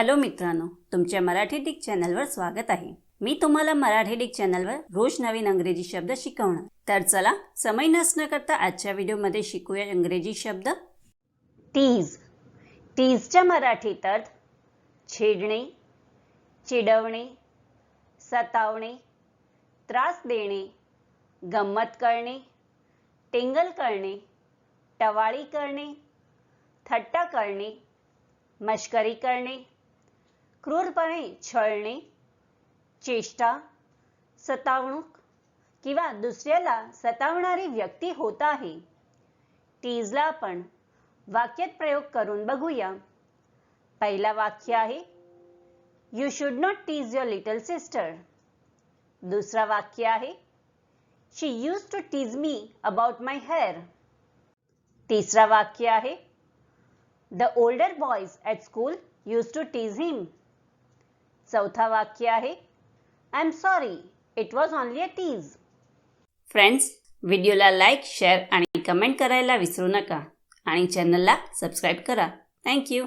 Hello मित्रांनो तुमच्या Marathi Dick चॅनलवर स्वागत आहे. मी तुम्हाला मराठी डिक चॅनलवर रोज नवीन अंग्रेजी शब्द शिकवणार. तर चला समय नसणं करता आजच्या व्हिडिओमध्ये शिकूया इंग्रजी शब्द. टीज टीजच्या मराठीत अर्थ छेडणे चिडवणे सतावणे त्रास देणे गंमत करणे टिंगल करणे टवाळी करणे थट्टा करणे मश्करी करणे क्रूरपणे छळणे चेष्टा सतावणूक किंवा दुसऱ्याला सतावणारी व्यक्ती होत आहे. टीजला आपण वाक्यात प्रयोग करून बघूया. पहिला वाक्य आहे you should not tease your little sister दुसरा वाक्य आहे she used to tease me about my hair तिसरा वाक्य आहे the older boys at school used to tease him चौथा वाक्य आहे. I am sorry it was only a tease friends व्हिडिओला लाईक शेअर आणि कमेंट करायला विसरू नका. आणि चॅनलला सबस्क्राईब करा. थँक्यू